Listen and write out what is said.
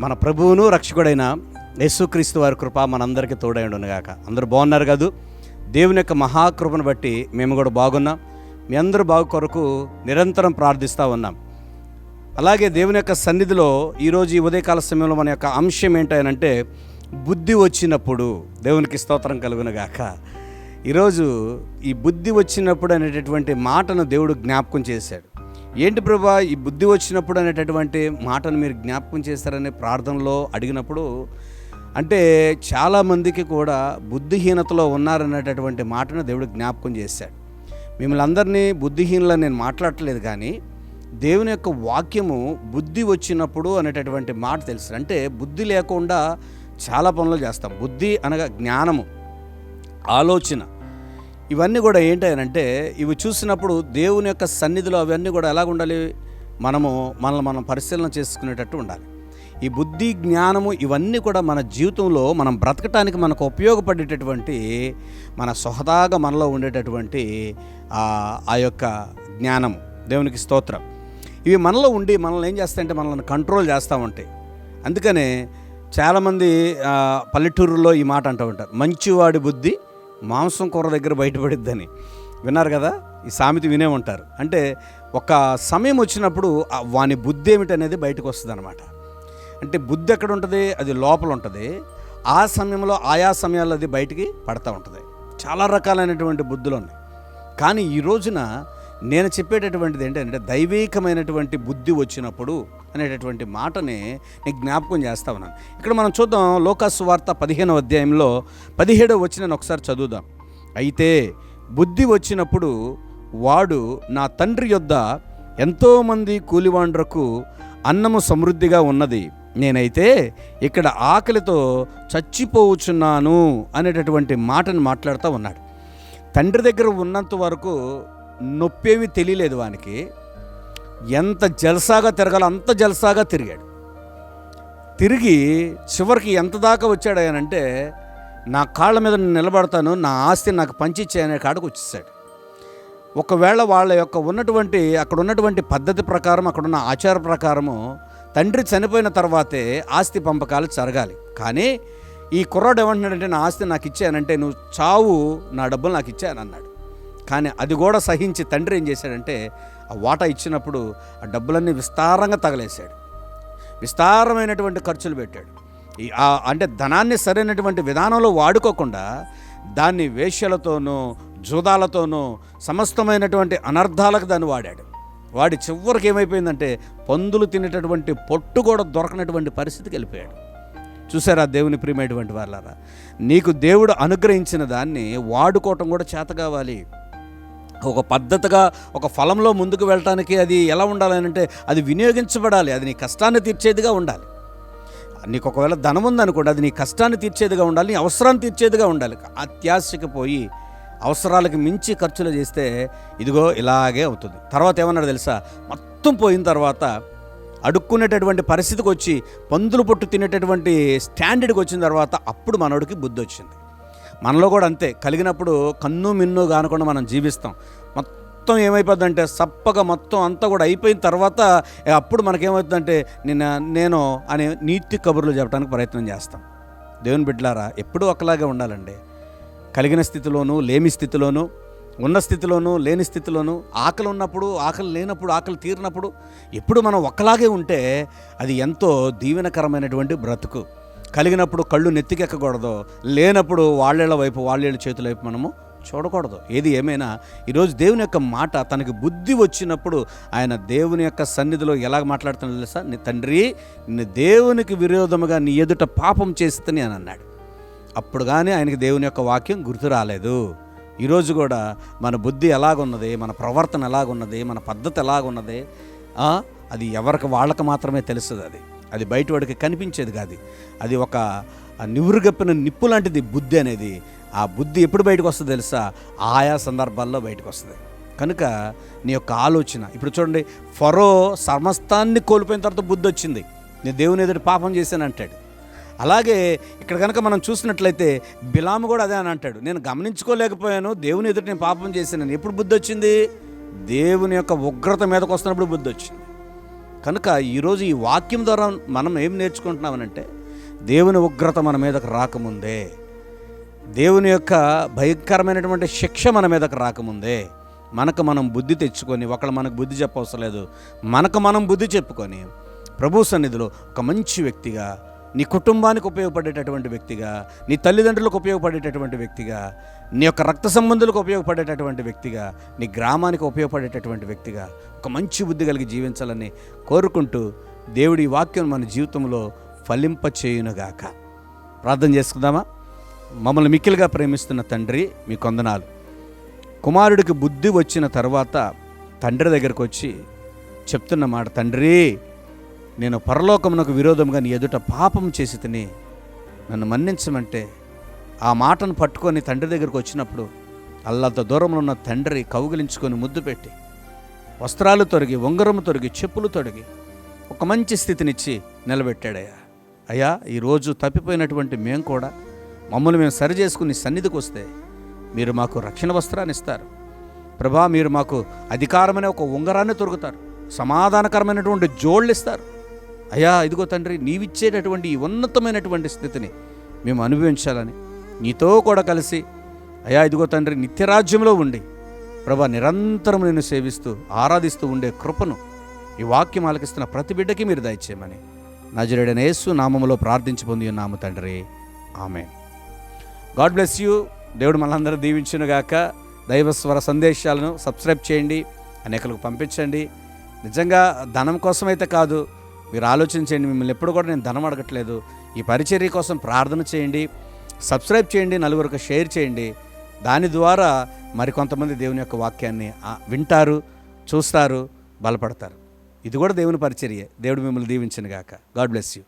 మన ప్రభువును రక్షకుడైన యేసుక్రీస్తు వారి కృప మనందరికీ తోడై ఉండునుగాక అందరూ బాగున్నారు కాదు? దేవుని యొక్క మహాకృపను బట్టి మేము కూడా బాగున్నాం. మీ అందరూ బాగు కొరకు నిరంతరం ప్రార్థిస్తూ ఉన్నాం. అలాగే దేవుని యొక్క సన్నిధిలో ఈరోజు ఈ ఉదయకాల సమయంలో మన యొక్క అంశం ఏంటంటే బుద్ధి వచ్చినప్పుడు దేవునికి స్తోత్రం కలుగునుగాక. ఈరోజు ఈ బుద్ధి వచ్చినప్పుడు అనేటటువంటి మాటను దేవుడు జ్ఞాపకం చేశాడు. ఏంటి ప్రభా ఈ బుద్ధి వచ్చినప్పుడు అనేటటువంటి మాటను మీరు జ్ఞాపకం చేస్తారనే ప్రార్థనలో అడిగినప్పుడు అంటే చాలామందికి కూడా బుద్ధిహీనతలో ఉన్నారనేటటువంటి మాటను దేవుడు జ్ఞాపకం చేశాడు. మిమ్మల్ని అందరినీ బుద్ధిహీనులని నేను మాట్లాడట్లేదు కానీ దేవుని యొక్క వాక్యము బుద్ధి వచ్చినప్పుడు అనేటటువంటి మాట తెలుసు. అంటే బుద్ధి లేకుండా చాలా పనులు చేస్తాం. బుద్ధి అనగా జ్ఞానము ఆలోచన. ఇవన్నీ కూడా ఏంటంటే ఇవి చూసినప్పుడు దేవుని యొక్క సన్నిధిలో అవన్నీ కూడా ఎలాగ ఉండాలి? మనము మనల్ని మనం పరిశీలన చేసుకునేటట్టు ఉండాలి. ఈ బుద్ధి జ్ఞానము ఇవన్నీ కూడా మన జీవితంలో మనం బ్రతకటానికి మనకు ఉపయోగపడేటటువంటి మన సొహదాగా మనలో ఉండేటటువంటి ఆ యొక్క జ్ఞానము. దేవునికి స్తోత్రం. ఇవి మనలో ఉండి మనల్ని ఏం చేస్తాయంటే మనల్ని కంట్రోల్ చేస్తూ ఉంటాయి. అందుకనే చాలామంది పల్లెటూరులో ఈ మాట అంటూ ఉంటారు. మంచివాడి బుద్ధి మాంసం కూర దగ్గర బయటపడిద్దని. విన్నారు కదా? ఈ సామెత వినే ఉంటారు. అంటే ఒక సమయం వచ్చినప్పుడు వాని బుద్ధి ఏమిటనేది బయటకు వస్తుంది అనమాట అంటే బుద్ధి ఎక్కడ ఉంటుంది అది లోపల ఉంటుంది ఆ సమయంలో ఆయా సమయాల్లో అది బయటికి పడతా ఉంటుంది. చాలా రకాలైనటువంటి బుద్ధులు ఉన్నాయి. కానీ ఈ రోజున నేను చెప్పేటటువంటిది ఏంటంటే దైవీకమైనటువంటి బుద్ధి వచ్చినప్పుడు అనేటటువంటి మాటని నేను జ్ఞాపకం చేస్తా ఉన్నాను. ఇక్కడ మనం చూద్దాం లోకాసు వార్త పదిహేనవ అధ్యాయంలో పదిహేడవ వచ్చిన ఒకసారి చదువుదాం. అయితే బుద్ధి వచ్చినప్పుడు వాడు నా తండ్రి యొద్ద ఎంతోమంది కూలివాండ్రకు అన్నము సమృద్ధిగా ఉన్నది. నేనైతే ఇక్కడ ఆకలితో చచ్చిపోవచ్చున్నాను అనేటటువంటి మాటను మాట్లాడుతూ ఉన్నాడు. తండ్రి దగ్గర ఉన్నంత వరకు నొప్పేవి తెలియలేదు వానికి. ఎంత జల్సాగా తిరగాలో అంత జల్సాగా తిరిగాడు. తిరిగి చివరికి ఎంత దాకా వచ్చాడాయనంటే నా కాళ్ళ మీద నేను నిలబడతాను నా ఆస్తి నాకు పంచిచ్చాయనే కాడకు వచ్చేసాడు. ఒకవేళ వాళ్ళ యొక్క ఉన్నటువంటి అక్కడ ఉన్నటువంటి పద్ధతి ప్రకారం అక్కడ ఉన్న ఆచార ప్రకారము తండ్రి చనిపోయిన తర్వాతే ఆస్తి పంపకాలు జరగాలి. కానీ ఈ కుర్రాడు ఏమంటున్నాడంటే నా ఆస్తి నాకు ఇచ్చానంటే నువ్వు చావు నా డబ్బులు నాకు ఇచ్చానన్నాడు కానీ అది కూడా సహించి తండ్రి ఏం చేశాడంటే ఆ వాటా ఇచ్చినప్పుడు ఆ డబ్బులన్నీ విస్తారంగా తగలేశాడు. విస్తారమైనటువంటి ఖర్చులు పెట్టాడు. ఈ అంటే ధనాన్ని సరైనటువంటి విధానంలో వాడుకోకుండా దాన్ని వేష్యలతోనూ జూదాలతోనూ సమస్తమైనటువంటి అనర్థాలకు దాన్ని వాడాడు. వాడి చివరికి ఏమైపోయిందంటే పందులు తినేటటువంటి పొట్టు కూడా దొరకనటువంటి పరిస్థితికి వెళ్ళిపోయాడు. చూసారా దేవుని ప్రియమైనటువంటి వాళ్ళారా నీకు దేవుడు అనుగ్రహించిన దాన్ని వాడుకోవటం కూడా చేత కావాలి. ఒక పద్ధతిగా ఒక ఫలంలో ముందుకు వెళ్ళటానికి అది ఎలా ఉండాలి అంటే అది వినియోగించబడాలి. అది నీ కష్టాన్ని తీర్చేదిగా ఉండాలి. నీకు ఒకవేళ ధనం ఉందనుకోండి అది నీ కష్టాన్ని తీర్చేదిగా ఉండాలి నీ అవసరాన్ని తీర్చేదిగా ఉండాలి. అత్యాశకి పోయి అవసరాలకు మించి ఖర్చులు చేస్తే ఇదిగో ఇలాగే అవుతుంది. తర్వాత ఏమన్నాడు తెలుసా? మొత్తం పోయిన తర్వాత అడుక్కునేటటువంటి పరిస్థితికి వచ్చి పందులు పొట్టు తినేటటువంటి స్టాండర్డ్కి వచ్చిన తర్వాత అప్పుడు మనోడికి బుద్ధి వచ్చింది. మనలో కూడా అంతే. కలిగినప్పుడు కన్ను మిన్ను కానకుండా మనం జీవిస్తాం. మొత్తం ఏమైపోద్దంటే సప్పగా మొత్తం అంతా కూడా అయిపోయిన తర్వాత అప్పుడు మనకేమవుతుందంటే నేను నేను అనే నీతి కబుర్లు చెప్పడానికి ప్రయత్నం చేస్తాం. దేవుని బిడ్డలారా ఎప్పుడూ ఒకలాగే ఉండాలండి. కలిగిన స్థితిలోనూ లేమి స్థితిలోనూ ఉన్న స్థితిలోనూ లేని స్థితిలోనూ ఆకలి ఉన్నప్పుడు ఆకలి లేనప్పుడు ఆకలి తీరినప్పుడు ఎప్పుడు మనం ఒకలాగే ఉంటే అది ఎంతో దీవెనకరమైనటువంటి బ్రతుకు. కలిగినప్పుడు కళ్ళు నెత్తికెక్కకూడదు లేనప్పుడు వాళ్ళేళ్ళ వైపు వాళ్ళేళ్ళ చేతుల వైపు మనము చూడకూడదు. ఏది ఏమైనా ఈరోజు దేవుని యొక్క మాట తనకి బుద్ధి వచ్చినప్పుడు ఆయన దేవుని యొక్క సన్నిధిలో ఎలాగ మాట్లాడుతున్నాడు తెలుసా? నీ తండ్రి నీ దేవునికి విరోధముగా నీ ఎదుట పాపం చేస్తని అని అన్నాడు. అప్పుడు కానీ ఆయనకి దేవుని యొక్క వాక్యం గుర్తు రాలేదు. ఈరోజు కూడా మన బుద్ధి ఎలాగున్నది మన ప్రవర్తన ఎలాగున్నది మన పద్ధతి ఎలాగున్నది అది ఎవరికి వాళ్ళకి మాత్రమే తెలుస్తుంది అది. అది బయట వాడికి కనిపించేది కాదు. అది ఒక నివురుగప్పిన నిప్పు లాంటిది బుద్ధి అనేది. ఆ బుద్ధి ఎప్పుడు బయటకు వస్తుంది తెలుసా? ఆయా సందర్భాల్లో బయటకు వస్తుంది కనుక నీ యొక్క ఆలోచన ఇప్పుడు చూడండి ఫరో సమస్తాన్ని కోల్పోయిన తర్వాత బుద్ధి వచ్చింది. నేను దేవుని ఎదుటి పాపం చేశాను అంటాడు. అలాగే ఇక్కడ కనుక మనం చూసినట్లయితే బిలాము కూడా అదే అని అంటాడు. నేను గమనించుకోలేకపోయాను దేవుని ఎదుటి నేను పాపం చేశాను. ఎప్పుడు బుద్ధి వచ్చింది? దేవుని యొక్క ఉగ్రత మీదకి వస్తున్నప్పుడు బుద్ధి వచ్చింది. కనుక ఈరోజు ఈ వాక్యం ద్వారా మనం ఏం నేర్చుకుంటున్నామనంటే దేవుని ఉగ్రత మన మీదకు రాకముందే దేవుని యొక్క భయంకరమైనటువంటి శిక్ష మన మీదకు రాకముందే మనకు మనం బుద్ధి తెచ్చుకొని ఒకళ్ళు మనకు బుద్ధి చెప్పవసరం లేదు మనకు మనం బుద్ధి చెప్పుకొని ప్రభు సన్నిధిలో ఒక మంచి వ్యక్తిగా నీ కుటుంబానికి ఉపయోగపడేటటువంటి వ్యక్తిగా నీ తల్లిదండ్రులకు ఉపయోగపడేటటువంటి వ్యక్తిగా నీ యొక్క రక్త సంబంధులకు ఉపయోగపడేటటువంటి వ్యక్తిగా నీ గ్రామానికి ఉపయోగపడేటటువంటి వ్యక్తిగా ఒక మంచి బుద్ధి కలిగి జీవించాలని కోరుకుంటూ దేవుడి వాక్యం మన జీవితంలో ఫలింపచేయునుగాక. ప్రార్థన చేసుకుందామా? మమ్మల్ని మిక్కిలిగా ప్రేమిస్తున్న తండ్రి మీ కొందనాలు. కుమారుడికి బుద్ధి వచ్చిన తర్వాత తండ్రి దగ్గరకు వచ్చి చెప్తున్న మాట తండ్రి నేను పరలోకమునకు విరోధంగా నీ ఎదుట పాపం చేసి తిని నన్ను మన్నించమంటే ఆ మాటను పట్టుకొని తండ్రి దగ్గరకు వచ్చినప్పుడు అల్లంత దూరంలో ఉన్న తండ్రి కౌగిలించుకొని ముద్దు పెట్టి వస్త్రాలు తొరిగి ఉంగరము తొరిగి చెప్పులు తొడిగి ఒక మంచి స్థితినిచ్చి నిలబెట్టాడయ్యా. అయ్యా ఈరోజు తప్పిపోయినటువంటి మేము కూడా మమ్మల్ని మేము సరి చేసుకుని సన్నిధికి వస్తే మీరు మాకు రక్షణ వస్త్రాన్ని ఇస్తారు. ప్రభా మీరు మాకు అధికారమైన ఒక ఉంగరాన్ని తొరుగుతారు. సమాధానకరమైనటువంటి జోళ్ళు ఇస్తారు. అయ్యా ఇదిగో తండ్రి నీవిచ్చేటటువంటి ఈ ఉన్నతమైనటువంటి స్థితిని మేము అనుభవించాలని నీతో కూడా కలిసి అయ్యా ఇదిగో తండ్రి నిత్యరాజ్యంలో ఉండి ప్రభా నిరంతరం నేను సేవిస్తూ ఆరాధిస్తూ ఉండే కృపను ఈ వాక్యం ఆలకిస్తున్న ప్రతి బిడ్డకి మీరు దయచేయమని నజరేడైన యేసు నామములో ప్రార్థించి పొంది ఉన్నాము తండ్రి. ఆమె గాడ్ బ్లెస్ యూ. దేవుడు మనందరూ దీవించునుగాక దైవస్వర సందేశాలను సబ్స్క్రైబ్ చేయండి అనేకలకు పంపించండి. నిజంగా ధనం కోసమైతే కాదు మీరు ఆలోచించండి మిమ్మల్ని ఎప్పుడు కూడా నేను ధనం అడగట్లేదు. ఈ పరిచర్య కోసం ప్రార్థన చేయండి సబ్స్క్రైబ్ చేయండి నలుగురికి షేర్ చేయండి. దాని ద్వారా మరికొంతమంది దేవుని యొక్క వాక్యాన్ని వింటారు చూస్తారు బలపడతారు. ఇది కూడా దేవుని పరిచర్యే. దేవుడు మిమ్మల్ని దీవించిన గాక గాడ్ బ్లెస్ యూ.